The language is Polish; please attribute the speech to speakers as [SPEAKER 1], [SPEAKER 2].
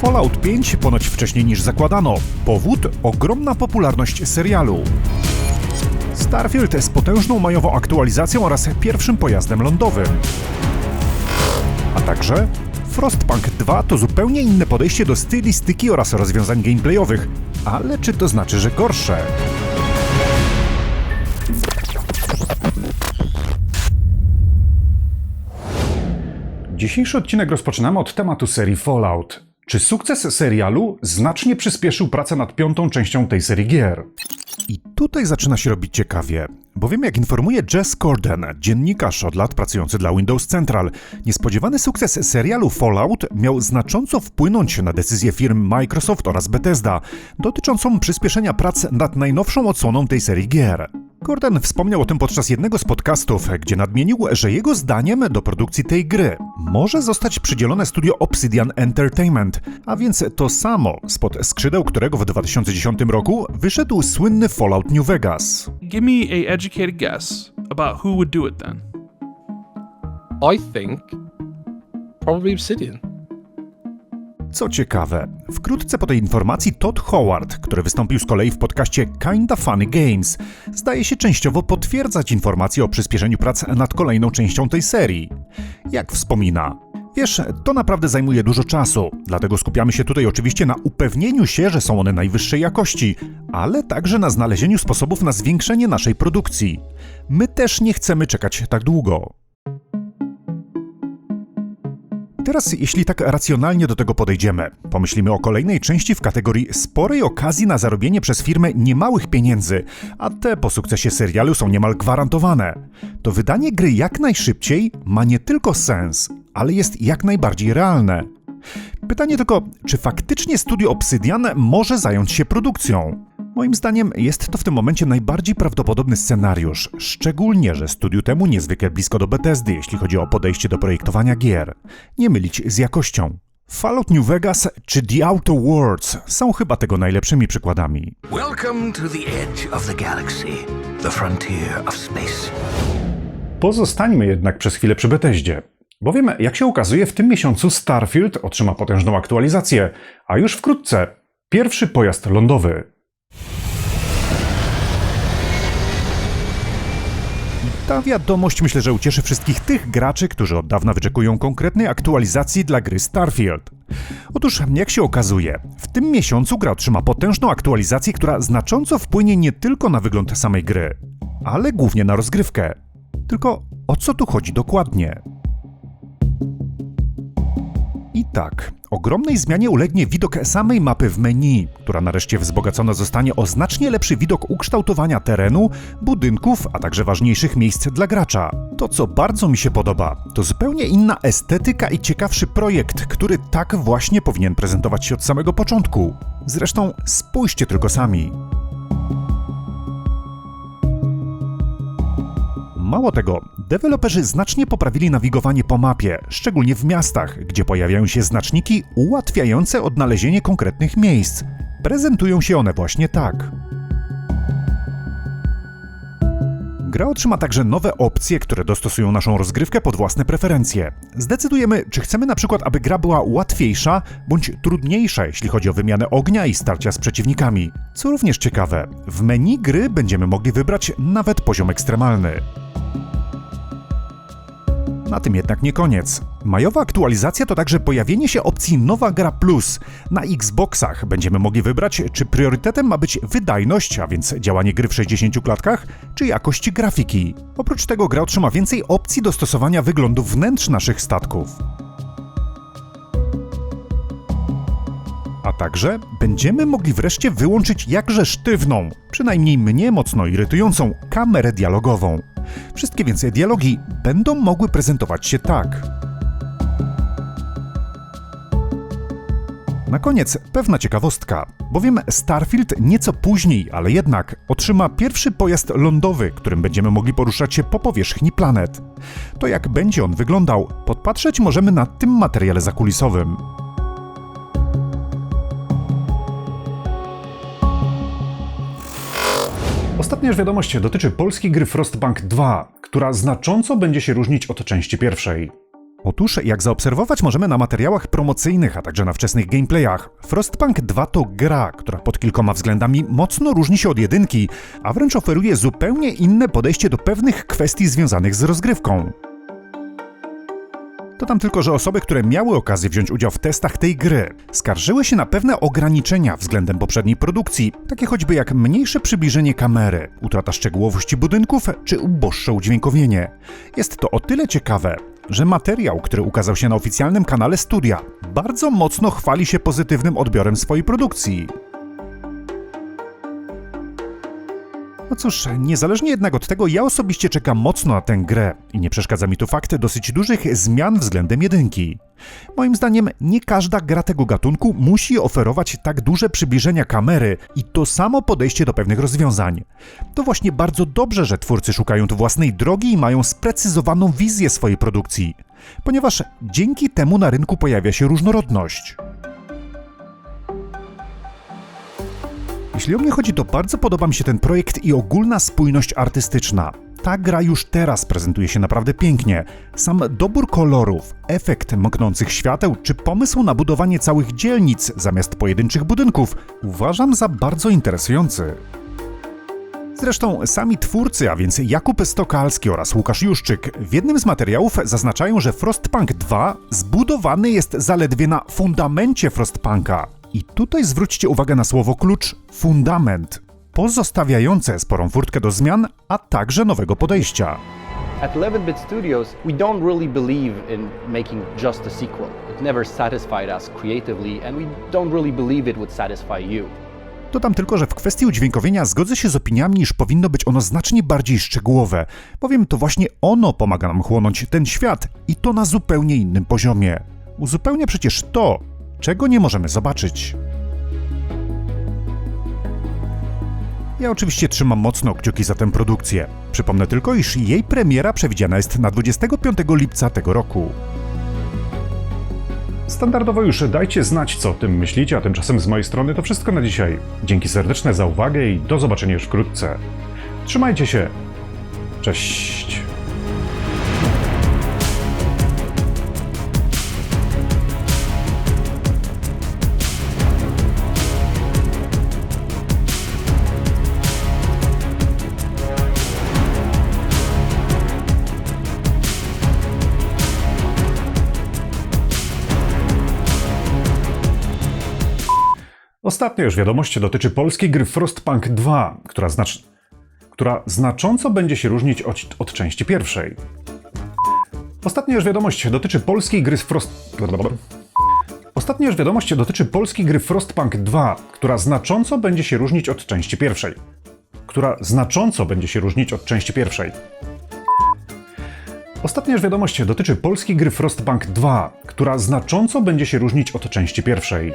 [SPEAKER 1] Fallout 5 ponoć wcześniej niż zakładano. Powód ogromna popularność serialu. Starfield z potężną majową aktualizacją oraz pierwszym pojazdem lądowym. A także Frostpunk 2 to zupełnie inne podejście do stylistyki oraz rozwiązań gameplayowych. Ale czy to znaczy, że gorsze? Dzisiejszy odcinek rozpoczynamy od tematu serii Fallout. Czy sukces serialu znacznie przyspieszył pracę nad piątą częścią tej serii gier? I tutaj zaczyna się robić ciekawie, bowiem jak informuje Jess Corden, dziennikarz od lat pracujący dla Windows Central, niespodziewany sukces serialu Fallout miał znacząco wpłynąć na decyzję firm Microsoft oraz Bethesda dotyczącą przyspieszenia prac nad najnowszą odsłoną tej serii gier. Gordon wspomniał o tym podczas jednego z podcastów, gdzie nadmienił, że jego zdaniem do produkcji tej gry może zostać przydzielone studio Obsidian Entertainment, a więc to samo, spod skrzydeł którego w 2010 roku wyszedł słynny Fallout New Vegas.
[SPEAKER 2] Give me a educated guess about who would do it then.
[SPEAKER 3] I think probably Obsidian.
[SPEAKER 1] Co ciekawe, wkrótce po tej informacji Todd Howard, który wystąpił z kolei w podcaście Kinda Funny Games, zdaje się częściowo potwierdzać informacje o przyspieszeniu prac nad kolejną częścią tej serii. Jak wspomina, Wiesz, to naprawdę zajmuje dużo czasu, dlatego skupiamy się tutaj oczywiście na upewnieniu się, że są one najwyższej jakości, ale także na znalezieniu sposobów na zwiększenie naszej produkcji. My też nie chcemy czekać tak długo. Teraz, jeśli tak racjonalnie do tego podejdziemy, pomyślimy o kolejnej części w kategorii sporej okazji na zarobienie przez firmę niemałych pieniędzy, a te po sukcesie serialu są niemal gwarantowane, to wydanie gry jak najszybciej ma nie tylko sens, ale jest jak najbardziej realne. Pytanie tylko, czy faktycznie studio Obsidian może zająć się produkcją? Moim zdaniem jest to w tym momencie najbardziej prawdopodobny scenariusz, szczególnie, że studiu temu niezwykle blisko do Bethesdy, jeśli chodzi o podejście do projektowania gier. Nie mylić z jakością. Fallout New Vegas czy The Outer Worlds są chyba tego najlepszymi przykładami.
[SPEAKER 4] Welcome to the edge of the galaxy, the frontier of space.
[SPEAKER 1] Pozostańmy jednak przez chwilę przy Bethesdzie. Bowiem, jak się okazuje, w tym miesiącu Starfield otrzyma potężną aktualizację, a już wkrótce pierwszy pojazd lądowy. Ta wiadomość myślę, że ucieszy wszystkich tych graczy, którzy od dawna wyczekują konkretnej aktualizacji dla gry Starfield. Otóż, jak się okazuje, w tym miesiącu gra otrzyma potężną aktualizację, która znacząco wpłynie nie tylko na wygląd samej gry, ale głównie na rozgrywkę. Tylko o co tu chodzi dokładnie? I tak, ogromnej zmianie ulegnie widok samej mapy w menu, która nareszcie wzbogacona zostanie o znacznie lepszy widok ukształtowania terenu, budynków, a także ważniejszych miejsc dla gracza. To, co bardzo mi się podoba, to zupełnie inna estetyka i ciekawszy projekt, który tak właśnie powinien prezentować się od samego początku. Zresztą spójrzcie tylko sami. Mało tego, deweloperzy znacznie poprawili nawigowanie po mapie, szczególnie w miastach, gdzie pojawiają się znaczniki ułatwiające odnalezienie konkretnych miejsc. Prezentują się one właśnie tak. Gra otrzyma także nowe opcje, które dostosują naszą rozgrywkę pod własne preferencje. Zdecydujemy, czy chcemy na przykład, aby gra była łatwiejsza bądź trudniejsza, jeśli chodzi o wymianę ognia i starcia z przeciwnikami. Co również ciekawe, w menu gry będziemy mogli wybrać nawet poziom ekstremalny. Na tym jednak nie koniec. Majowa aktualizacja to także pojawienie się opcji Nowa Gra Plus. Na Xboxach będziemy mogli wybrać, czy priorytetem ma być wydajność, a więc działanie gry w 60 klatkach, czy jakość grafiki. Oprócz tego gra otrzyma więcej opcji dostosowania wyglądu wnętrz naszych statków. A także będziemy mogli wreszcie wyłączyć jakże sztywną, przynajmniej mnie mocno irytującą, kamerę dialogową. Wszystkie więc dialogi będą mogły prezentować się tak. Na koniec pewna ciekawostka, bowiem Starfield nieco później, ale jednak otrzyma pierwszy pojazd lądowy, którym będziemy mogli poruszać się po powierzchni planet. To jak będzie on wyglądał, podpatrzeć możemy na tym materiale zakulisowym. Ostatnia wiadomość dotyczy polskiej gry Frostbank 2, która znacząco będzie się różnić od części pierwszej. Otóż, jak zaobserwować możemy na materiałach promocyjnych, a także na wczesnych gameplayach, Frostpunk 2 to gra, która pod kilkoma względami mocno różni się od jedynki, a wręcz oferuje zupełnie inne podejście do pewnych kwestii związanych z rozgrywką. Dodam tylko, że osoby, które miały okazję wziąć udział w testach tej gry, skarżyły się na pewne ograniczenia względem poprzedniej produkcji, takie choćby jak mniejsze przybliżenie kamery, utrata szczegółowości budynków czy uboższe udźwiękowienie. Jest to o tyle ciekawe, że materiał, który ukazał się na oficjalnym kanale studia, bardzo mocno chwali się pozytywnym odbiorem swojej produkcji. No cóż, niezależnie jednak od tego, ja osobiście czekam mocno na tę grę i nie przeszkadza mi tu fakt dosyć dużych zmian względem jedynki. Moim zdaniem nie każda gra tego gatunku musi oferować tak duże przybliżenia kamery i to samo podejście do pewnych rozwiązań. To właśnie bardzo dobrze, że twórcy szukają tu własnej drogi i mają sprecyzowaną wizję swojej produkcji, ponieważ dzięki temu na rynku pojawia się różnorodność. Jeśli o mnie chodzi, to bardzo podoba mi się ten projekt i ogólna spójność artystyczna. Ta gra już teraz prezentuje się naprawdę pięknie. Sam dobór kolorów, efekt mknących świateł czy pomysł na budowanie całych dzielnic zamiast pojedynczych budynków uważam za bardzo interesujący. Zresztą sami twórcy, a więc Jakub Stokalski oraz Łukasz Juszczyk, w jednym z materiałów zaznaczają, że Frostpunk 2 zbudowany jest zaledwie na fundamencie Frostpunka. I tutaj zwróćcie uwagę na słowo klucz fundament, pozostawiające sporą furtkę do zmian, a także nowego podejścia.
[SPEAKER 5] At 11-bit studios, we don't really believe in making just a sequel. It never satisfied us creatively, and we don't really believe it would satisfy you.
[SPEAKER 1] Dodam tylko, że w kwestii udźwiękowienia zgodzę się z opiniami, iż powinno być ono znacznie bardziej szczegółowe, bowiem to właśnie ono pomaga nam chłonąć ten świat i to na zupełnie innym poziomie. Uzupełnia przecież to, czego nie możemy zobaczyć. Ja oczywiście trzymam mocno kciuki za tę produkcję. Przypomnę tylko, iż jej premiera przewidziana jest na 25 lipca tego roku. Standardowo już dajcie znać, co o tym myślicie, a tymczasem z mojej strony to wszystko na dzisiaj. Dzięki serdeczne za uwagę i do zobaczenia już wkrótce. Trzymajcie się. Cześć. Ostatnia już wiadomość dotyczy polskiej gry Frostpunk 2, która, znacz... która znacząco będzie się różnić od, od części pierwszej. Ostatnia już wiadomość dotyczy polskiej gry Frost... Ostatnia już wiadomość dotyczy polskiej gry Frostpunk 2, która znacząco będzie się różnić od części pierwszej. Która znacząco będzie się różnić od części pierwszej. Ostatnia już wiadomość dotyczy polskiej gry Frostpunk 2, która znacząco będzie się różnić od części pierwszej.